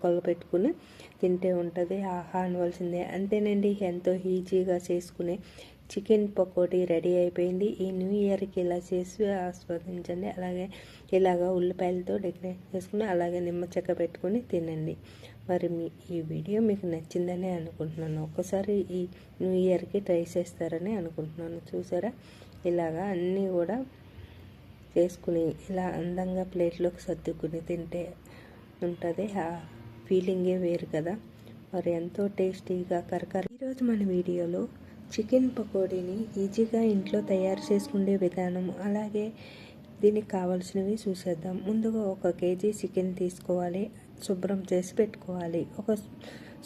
ముక్కలు పెట్టుకుని తింటే ఉంటుంది ఆహా అనవలసిందే. అంతేనండి ఎంతో ఈజీగా చేసుకునే చికెన్ పకోడీ రెడీ అయిపోయింది. ఈ న్యూ ఇయర్కి ఇలా చేసి ఆస్వాదించండి. అలాగే ఇలాగ ఉల్లిపాయలతో డెకరేట్ చేసుకుని అలాగే నిమ్మ చెక్క పెట్టుకుని తినండి. మరి మీ ఈ వీడియో మీకు నచ్చిందని అనుకుంటున్నాను. ఒకసారి ఈ న్యూ ఇయర్కి ట్రై చేస్తారని అనుకుంటున్నాను. చూసారా? ఇలాగా అన్నీ కూడా చేసుకుని ఇలా అందంగా ప్లేట్లోకి సర్దుకుని తింటే ఉంటుంది. ఫీలింగే వేరు కదా. మరి ఎంతో టేస్టీగా కరకర ఈరోజు మన వీడియోలో చికెన్ పకోడీని ఈజీగా ఇంట్లో తయారు చేసుకునే విధానం అలాగే దీనికి కావాల్సినవి చూసేద్దాం. ముందుగా ఒక కేజీ చికెన్ తీసుకోవాలి. శుభ్రం చేసి పెట్టుకోవాలి. ఒక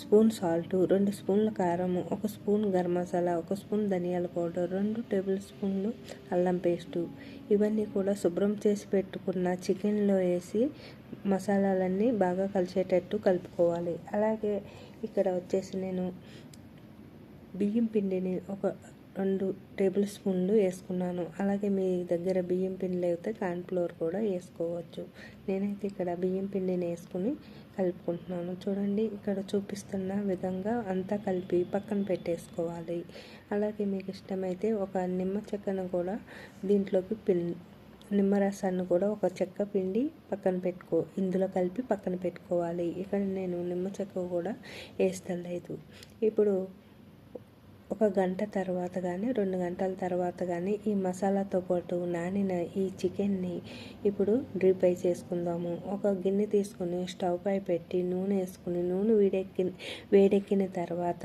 స్పూన్ సాల్ట్ రెండు స్పూన్ల కారం ఒక స్పూన్ గరం మసాలా ఒక స్పూన్ ధనియాల పౌడర్ రెండు టేబుల్ స్పూన్లు అల్లం పేస్టు. ఇవన్నీ కూడా శుభ్రం చేసి పెట్టుకున్న చికెన్లో వేసి మసాలాలన్నీ బాగా కలిసేటట్టు కలుపుకోవాలి. అలాగే ఇక్కడ వచ్చేసి నేను బియ్యం పిండిని ఒక రెండు టేబుల్ స్పూన్లు వేసుకున్నాను. అలాగే మీ దగ్గర బియ్యం పిండి లేకపోతే కార్న్ఫ్లోర్ కూడా వేసుకోవచ్చు. నేనైతే ఇక్కడ బియ్యం పిండిని వేసుకుని కలుపుకుంటున్నాను. చూడండి ఇక్కడ చూపిస్తున్న విధంగా అంతా కలిపి పక్కన పెట్టేసుకోవాలి. అలాగే మీకు ఇష్టమైతే ఒక నిమ్మ చెక్కను కూడా దీంట్లోకి పిన్ నిమ్మరసాన్ని కూడా ఒక చెక్క పిండి పక్కన పెట్టుకో ఇందులో కలిపి పక్కన పెట్టుకోవాలి. ఇక్కడ నేను నిమ్మ చెక్క కూడా వేస్తలేదు. ఇప్పుడు ఒక గంట తర్వాత కానీ రెండు గంటల తర్వాత కానీ ఈ మసాలాతో పాటు నానిన ఈ చికెన్ని ఇప్పుడు డ్రీప్ ఫ్రై చేసుకుందాము. ఒక గిన్నె తీసుకుని స్టవ్ పై పెట్టి నూనె వేసుకుని నూనె వేడెక్కి వేడెక్కిన తర్వాత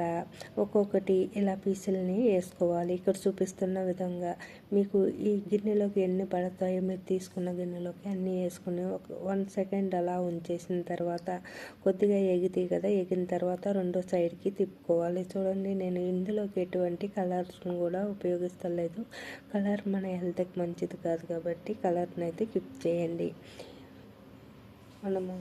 ఒక్కొక్కటి ఇలా పీసుల్ని వేసుకోవాలి. ఇక్కడ చూపిస్తున్న విధంగా మీకు ఈ గిన్నెలోకి ఎన్ని పడతాయో మీరు తీసుకున్న గిన్నెలోకి అన్నీ వేసుకుని ఒక వన్ సెకండ్ అలా ఉంచేసిన తర్వాత కొద్దిగా ఎగితే కదా ఎగిన తర్వాత రెండో సైడ్కి తిప్పుకోవాలి. చూడండి నేను ఇందులోకి ఎటువంటి కలర్స్ను కూడా ఉపయోగిస్తలేదు. కలర్ మన హెల్త్కి మంచిది కాదు కాబట్టి కలర్ని అయితే కిప్ చేయండి. మనము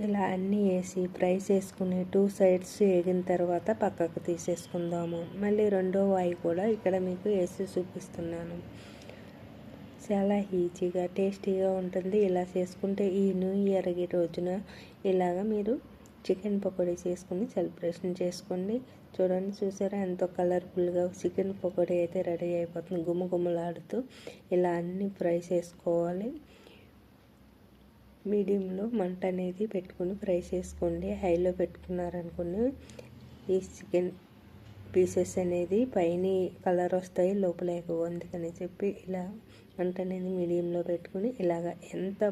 ఇలా అన్నీ వేసి ప్రైస్ వేసుకుని టూ సైడ్స్ వేగిన తర్వాత పక్కకు తీసేసుకుందాము. మళ్ళీ రెండో వాయి కూడా ఇక్కడ మీకు వేసి చూపిస్తున్నాను. చాలా ఈజీగా టేస్టీగా ఉంటుంది. ఇలా చేసుకుంటే ఈ న్యూ ఇయర్ రోజున ఇలాగ మీరు చికెన్ పకోడీ చేసుకుని సెలబ్రేషన్ చేసుకోండి చూడండి చూసారా? ఎంతో కలర్ఫుల్గా చికెన్ పకోడీ అయితే రెడీ అయిపోతుంది. గుమ్మగుమ్మలాడుతూ ఇలా అన్నీ ఫ్రై చేసుకోవాలి. మీడియంలో మంట అనేది పెట్టుకుని ఫ్రై చేసుకోండి. హైలో పెట్టుకున్నారనుకుని ఈ చికెన్ పీసెస్ అనేది పైన కలర్ వస్తాయి లోపల ఎక్కువ అందుకని చెప్పి ఇలా మంట అనేది మీడియంలో పెట్టుకుని ఇలాగ ఎంత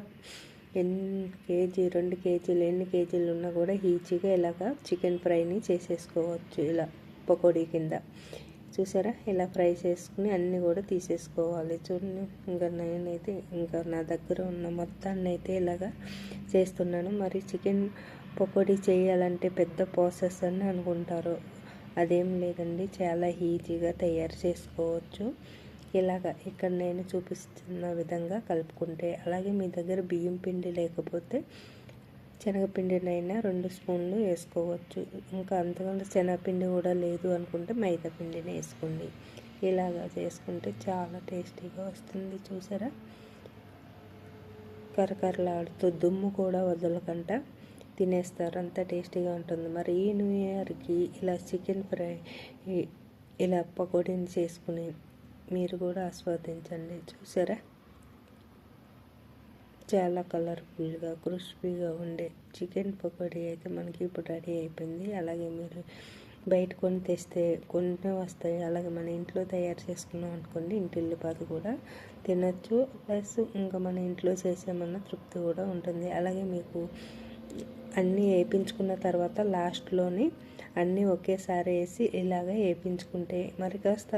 ఎన్ని కేజీ రెండు కేజీలు ఎన్ని కేజీలు ఉన్నా కూడా ఈజీగా ఇలాగ చికెన్ ఫ్రైని చేసేసుకోవచ్చు ఇలా పకోడీ కింద. చూసారా? ఇలా ఫ్రై చేసుకుని అన్నీ కూడా తీసేసుకోవాలి. చూడండి ఇంకా నేనైతే ఇంకా నా దగ్గర ఉన్న మొత్తాన్ని అయితే ఇలాగా చేస్తున్నాను. మరి చికెన్ పకోడీ చేయాలంటే పెద్ద ప్రాసెస్ అని అనుకుంటారు. అదేం లేదండి చాలా ఈజీగా తయారు చేసుకోవచ్చు. ఇలాగ ఇక్కడ నేను చూపిస్తున్న విధంగా కలుపుకుంటే అలాగే మీ దగ్గర బియ్యం పిండి లేకపోతే శనగపిండినైనా రెండు స్పూన్లు వేసుకోవచ్చు. ఇంకా అంతకంటే శనగపిండి కూడా లేదు అనుకుంటే మైదా పిండిని వేసుకోండి. ఇలాగా చేసుకుంటే చాలా టేస్టీగా వస్తుంది. చూసారా? కరకరలాడుతూ దుమ్ము కూడా వదలకుండా తినేస్తారు. అంత టేస్టీగా ఉంటుంది. మరి ఈ న్యూ ఇయర్కి ఇలా చికెన్ ఫ్రై ఇలా పకోడీని చేసుకుని మీరు కూడా ఆస్వాదించండి. చూసారా? చాలా కలర్ఫుల్గా క్రిస్పీగా ఉండే చికెన్ పకోడీ అయితే మనకి ఇప్పుడు రెడీ అయిపోయింది. అలాగే మీరు బయట కొని తెస్తే కొన్ని వస్తాయి. అలాగే మన ఇంట్లో తయారు చేసుకున్నాం అనుకోండి ఇంటిల్లిపాదు కూడా తినచ్చు. ప్లస్ ఇంకా మన ఇంట్లో చేసామన్న తృప్తి కూడా ఉంటుంది. అలాగే మీకు అన్నీ వేయించుకున్న తర్వాత లాస్ట్లోని అన్నీ ఒకేసారి వేసి ఇలాగ వేయించుకుంటే మరి కాస్త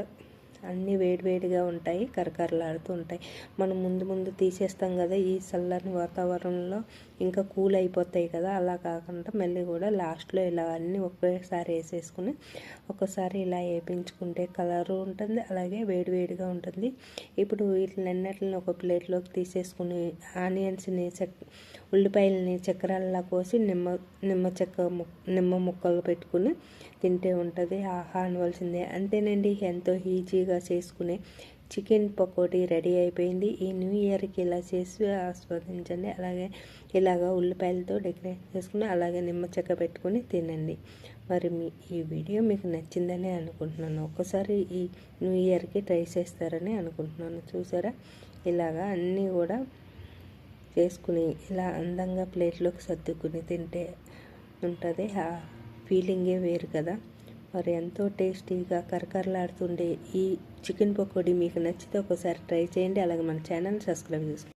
అన్నీ వేడివేడిగా ఉంటాయి కరకరలాడుతూ ఉంటాయి. మనం ముందు ముందు తీసేస్తాం కదా ఈ చల్లని వాతావరణంలో ఇంకా కూల్ అయిపోతాయి కదా. అలా కాకుండా మళ్ళీ కూడా లాస్ట్లో ఇలా అన్నీ ఒకేసారి వేసేసుకుని ఒకసారి ఇలా వేయించుకుంటే కలరు ఉంటుంది అలాగే వేడివేడిగా ఉంటుంది. ఇప్పుడు వీటినన్నిటిని ఒక ప్లేట్లోకి తీసేసుకుని ఆనియన్స్ని చెక్ ఉల్లిపాయలని చక్రాలలా కోసి నిమ్మ నిమ్మ చెక్క నిమ్మ ముక్కలు పెట్టుకుని తింటే ఉంటుంది ఆహా అనవలసిందే. అంతేనండి ఎంతో ఈజీగా చేసుకునే చికెన్ పకోడీ రెడీ అయిపోయింది. ఈ న్యూ ఇయర్కి ఇలా చేసి ఆస్వాదించండి. అలాగే ఇలాగ ఉల్లిపాయలతో డెకరేట్ చేసుకుని అలాగే నిమ్మ చెక్క పెట్టుకుని తినండి. మరి మీ ఈ వీడియో మీకు నచ్చిందని అనుకుంటున్నాను. ఒక్కసారి ఈ న్యూ ఇయర్కి ట్రై చేస్తారని అనుకుంటున్నాను. చూసారా? ఇలాగా అన్నీ కూడా చేసుకుని ఇలా అందంగా ప్లేట్లోకి సర్దుకుని తింటే ఉంటుంది. ఆ ఫీలింగే వేరు కదా. మరి ఎంతో టేస్టీగా కరకరలాడుతుండే ఈ చికెన్ పకోడీ మీకు నచ్చితే ఒకసారి ట్రై చేయండి. అలాగే మన ఛానల్ సబ్స్క్రైబ్ చేసుకోండి.